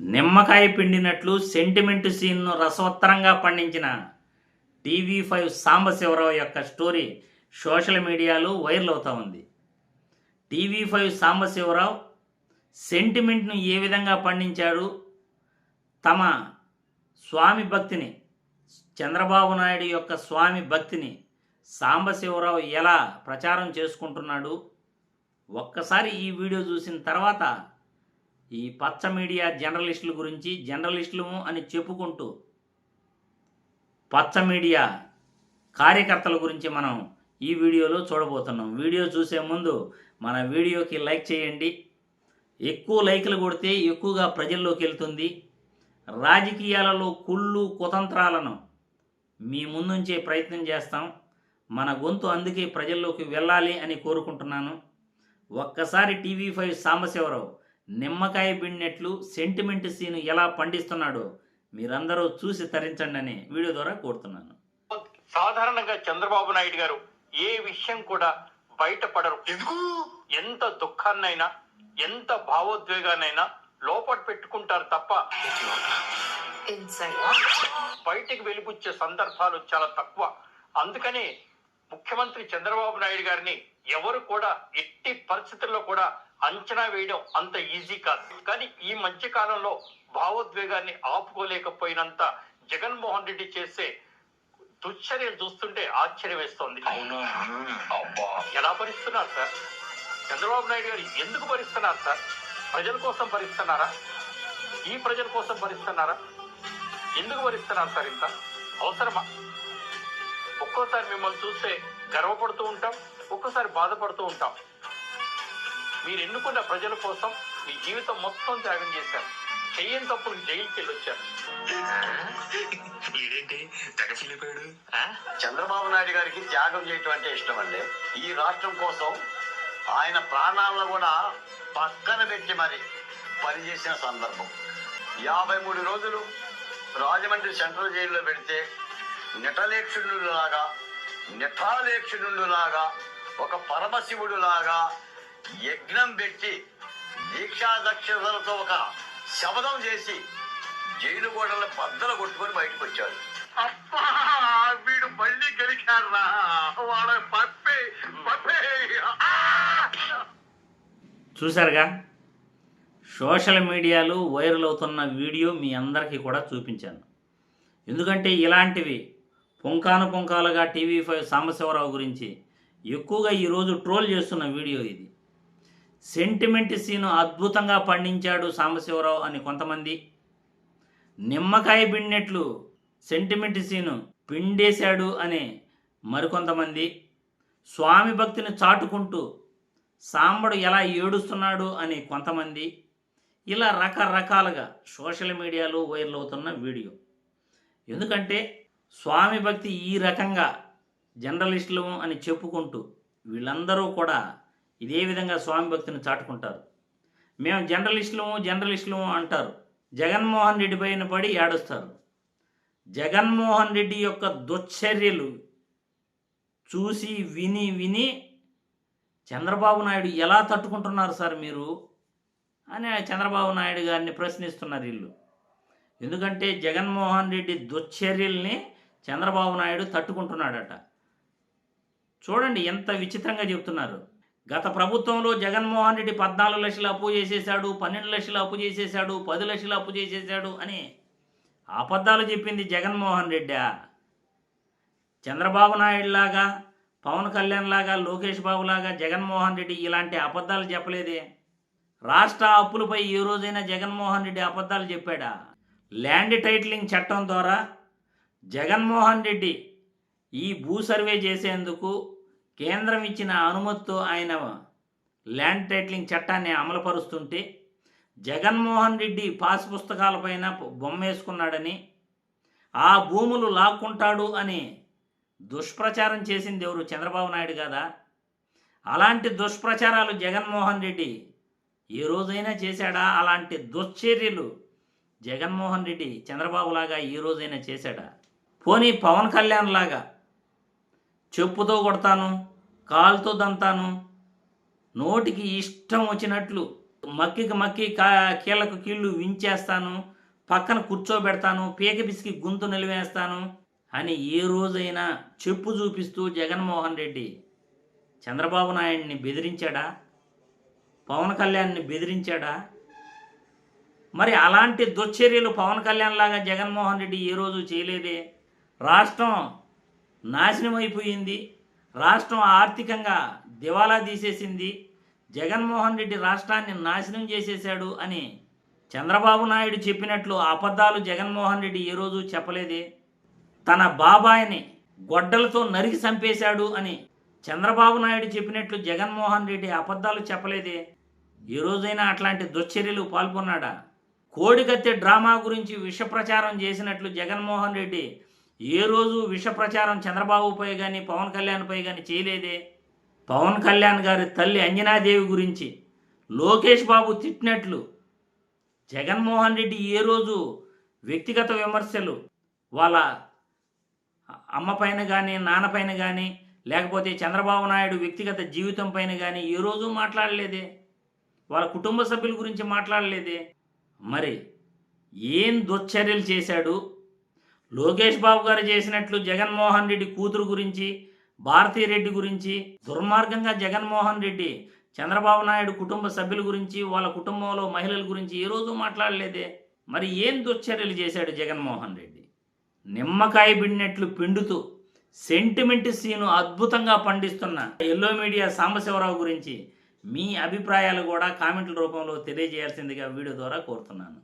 నిమ్మకాయ పిండినట్లు సెంటిమెంట్ సీన్ను రసవత్తరంగా పండించిన టీవీ ఫైవ్ సాంబశివరావు యొక్క స్టోరీ సోషల్ మీడియాలో వైరల్ అవుతూ ఉంది. టీవీ ఫైవ్ సాంబశివరావు సెంటిమెంట్ను ఏ విధంగా పండించాడు? తమ స్వామి భక్తిని చంద్రబాబు నాయుడు యొక్క స్వామి భక్తిని సాంబశివరావు ఎలా ప్రచారం చేసుకుంటున్నాడు? ఒక్కసారి ఈ వీడియో చూసిన తర్వాత ఈ పచ్చ మీడియా జర్నలిస్టుల గురించి జర్నలిస్టులు అని చెప్పుకుంటూ పచ్చ మీడియా కార్యకర్తల గురించి మనం ఈ వీడియోలో చూడబోతున్నాం. వీడియో చూసే ముందు మన వీడియోకి లైక్ చేయండి. ఎక్కువ లైకులు కొడితే ఎక్కువగా ప్రజల్లోకి వెళ్తుంది. రాజకీయాలలో కుళ్ళు కుతంత్రాలను మీ ముందుంచే ప్రయత్నం చేస్తాం. మన గొంతు అందుకే ప్రజల్లోకి వెళ్ళాలి అని కోరుకుంటున్నాను. ఒక్కసారి టీవీ ఫైవ్ సాంబశివరావు నిమ్మకాయ బిన్నెట్లు సెంటిమెంట్ సీను ఎలా పండిస్తున్నాడో మీరందరూ చూసి తరించండి అని వీడియో ద్వారా కోరుతున్నాను. సాధారణంగా చంద్రబాబు నాయుడు గారు ఏ విషయం కూడా బయటపడరు. ఎందుకు? ఎంత దుఃఖాన్నైనా ఎంత భావోద్వేగాన్నైనా లోపల పెట్టుకుంటారు తప్ప. బయటికి వెలిపుచ్చే సందర్భాలు చాలా తక్కువ. అందుకని ముఖ్యమంత్రి చంద్రబాబు నాయుడు గారిని ఎవరు కూడా ఎట్టి పరిస్థితుల్లో కూడా అంచనా వేయడం అంత ఈజీ కాదు. కానీ ఈ మధ్య కాలంలో భావోద్వేగాన్ని ఆపుకోలేకపోయినంత జగన్మోహన్ రెడ్డి చేసే దుశ్చర్యలు చూస్తుంటే ఆశ్చర్యం వేస్తోంది ఎలా భరిస్తున్నారు సార్? చంద్రబాబు నాయుడు గారు ఎందుకు భరిస్తున్నారు సార్? ప్రజల కోసం భరిస్తున్నారా? ఈ ప్రజల కోసం భరిస్తున్నారా? ఎందుకు భరిస్తున్నారు సార్ ఇంత? అవసరమా? ఒక్కోసారి మిమ్మల్ని చూస్తే గర్వపడుతూ ఉంటాం ఒక్కోసారి బాధపడుతూ ఉంటాం. మీరు ఎన్నుకున్న ప్రజల కోసం మీ జీవితం మొత్తం త్యాగం చేశారు. చెయ్యని తప్పుడు జైలుకి వెళ్ళొచ్చారు. వీడేంటి? చంద్రబాబు నాయుడు గారికి త్యాగం చేయటం అంటే ఇష్టం అండి. ఈ రాష్ట్రం కోసం ఆయన ప్రాణాలను కూడా పక్కన పెట్టి మరి పనిచేసిన సందర్భం. యాభై మూడు రోజులు రాజమండ్రి సెంట్రల్ జైల్లో పెడితే నిటలేక్షణుడు లాగా నిఠాలేక్షణుడు లాగా ఒక పరమశివుడు లాగా యజ్ఞం పెట్టి దీక్షా దక్షతలతో ఒక శబదం చేసి జైలు గోడల బద్దలు కొట్టుకొని బయటకు వచ్చాడు. అబ్బా వీడు మళ్ళీ గెలిచారా వాడ పప్పే పప్పే. చూశారుగా? సోషల్ మీడియాలో వైరల్ అవుతున్న వీడియో మీ అందరికీ కూడా చూపించాను. ఎందుకంటే ఇలాంటివి పుంకాను పుంకాలుగా టీవీ ఫైవ్ సాంబశివరావు గురించి ఎక్కువగా ఈరోజు ట్రోల్ చేస్తున్న వీడియో ఇది. సెంటిమెంట్ సీను అద్భుతంగా పండించాడు సాంబశివరావు అని కొంతమంది. నిమ్మకాయ పిండినట్లు సెంటిమెంట్ సీను పిండేశాడు అని మరికొంతమంది. స్వామి భక్తిని చాటుకుంటూ సాంబడు ఎలా ఏడుస్తున్నాడు అని కొంతమంది. ఇలా రకరకాలుగా సోషల్ మీడియాలో వైరల్ అవుతున్న వీడియో. ఎందుకంటే స్వామి భక్తి ఈ రకంగా జర్నలిస్టులు అని చెప్పుకుంటూ వీళ్ళందరూ కూడా ఇదే విధంగా స్వామి భక్తిని చాటుకుంటారు. మేము జర్నలిస్టులము జర్నలిస్టులము అంటారు. జగన్మోహన్ రెడ్డి పైన పడి ఏడుస్తారు. జగన్మోహన్ రెడ్డి యొక్క దుశ్చర్యలు చూసి విని విని చంద్రబాబు నాయుడు ఎలా తట్టుకుంటున్నారు సార్ మీరు? అని చంద్రబాబు నాయుడు గారిని ప్రశ్నిస్తున్నారు వీళ్ళు. ఎందుకంటే జగన్మోహన్ రెడ్డి దుశ్చర్యల్ని చంద్రబాబు నాయుడు తట్టుకుంటున్నాడట. చూడండి ఎంత విచిత్రంగా చెప్తున్నారు. గత ప్రభుత్వంలో జగన్మోహన్ రెడ్డి పద్నాలుగు లక్షలు అప్పు చేసేశాడు పన్నెండు లక్షలు అప్పు చేసేశాడు పది లక్షలు అప్పు చేసేశాడు అని అబద్ధాలు చెప్పింది జగన్మోహన్ రెడ్డా. చంద్రబాబు నాయుడు లాగా పవన్ కళ్యాణ్ లాగా లోకేష్ బాబు లాగా జగన్మోహన్ రెడ్డి ఇలాంటి అబద్ధాలు చెప్పలేదే. రాష్ట్ర అప్పులపై ఏ రోజైనా జగన్మోహన్ రెడ్డి అబద్ధాలు చెప్పాడా? ల్యాండ్ టైటిలింగ్ చట్టం ద్వారా జగన్మోహన్ రెడ్డి ఈ భూ సర్వే చేసేందుకు కేంద్రం ఇచ్చిన అనుమతితో ఆయన ల్యాండ్ టైటిలింగ్ చట్టాన్ని అమలుపరుస్తుంటే జగన్మోహన్ రెడ్డి పాస్ పుస్తకాలపైన బొమ్మ వేసుకున్నాడని ఆ భూములు లాక్కుంటాడు అని దుష్ప్రచారం చేసింది ఎవరు? చంద్రబాబు నాయుడు కదా? అలాంటి దుష్ప్రచారాలు జగన్మోహన్ రెడ్డి ఏ రోజైనా చేశాడా? అలాంటి దుశ్చర్యలు జగన్మోహన్ రెడ్డి చంద్రబాబు లాగా ఈ రోజైనా చేశాడా? పోనీ పవన్ కళ్యాణ్ లాగా చెప్పుతో కొడతాను కాలుతో దంతాను. నోటికి ఇష్టం వచ్చినట్లు మక్కికి మక్కి కా కీళ్ళకు కీళ్ళు వించేస్తాను పక్కన కూర్చోబెడతాను పీక పిసికి గొంతు నిలివేస్తాను అని ఏ రోజైనా చెప్పు చూపిస్తూ జగన్మోహన్ రెడ్డి చంద్రబాబు నాయుడిని బెదిరించాడా? పవన్ కళ్యాణ్ని బెదిరించాడా? మరి అలాంటి దుశ్చర్యలు పవన్ కళ్యాణ్ లాగా జగన్మోహన్ రెడ్డి ఏ రోజు చేయలేదే? రాష్ట్రం నాశనం అయిపోయింది రాష్ట్రం ఆర్థికంగా దివాలా తీసేసింది. జగన్మోహన్ రెడ్డి రాష్ట్రాన్ని నాశనం చేసేశాడు అని చంద్రబాబు నాయుడు చెప్పినట్లు అబద్ధాలు జగన్మోహన్ రెడ్డి ఏ రోజు చెప్పలేదే. తన బాబాయిని గొడ్డలతో నరికి చంపేశాడు అని చంద్రబాబు నాయుడు చెప్పినట్లు జగన్మోహన్ రెడ్డి అబద్ధాలు చెప్పలేదే. ఏ రోజైనా అట్లాంటి దుశ్చర్యలు పాల్గొన్నాడా కోడికత్తె డ్రామా గురించి విష ప్రచారం చేసినట్లు జగన్మోహన్ రెడ్డి ఏ రోజు విష ప్రచారం చంద్రబాబుపై కానీ పవన్ కళ్యాణ్పై కానీ చేయలేదే. పవన్ కళ్యాణ్ గారి తల్లి అంజనాదేవి గురించి లోకేష్ బాబు తిట్టినట్లు జగన్మోహన్ రెడ్డి ఏ రోజు వ్యక్తిగత విమర్శలు వాళ్ళ అమ్మ పైన కానీ నాన్న పైన కానీ లేకపోతే చంద్రబాబు నాయుడు వ్యక్తిగత జీవితం పైన కానీ ఏ రోజు మాట్లాడలేదే. వాళ్ళ కుటుంబ సభ్యుల గురించి మాట్లాడలేదే. మరి ఏం దుశ్చర్యలు చేశాడు లోకేష్ బాబు గారు చేసినట్లు జగన్మోహన్ రెడ్డి కూతురు గురించి భారతీరెడ్డి గురించి దుర్మార్గంగా జగన్మోహన్ రెడ్డి చంద్రబాబు నాయుడు కుటుంబ సభ్యుల గురించి వాళ్ళ కుటుంబంలో మహిళల గురించి ఏ రోజు మాట్లాడలేదే? మరి ఏం దుశ్చర్యలు చేశాడు జగన్మోహన్ రెడ్డి? నిమ్మకాయ పిండినట్లు పిండుతూ సెంటిమెంట్ సీను అద్భుతంగా పండిస్తున్న ఎల్లో మీడియా సాంబశివరావు గురించి మీ అభిప్రాయాలు కూడా కామెంట్ల రూపంలో తెలియజేయాల్సిందిగా వీడియో ద్వారా కోరుతున్నాను.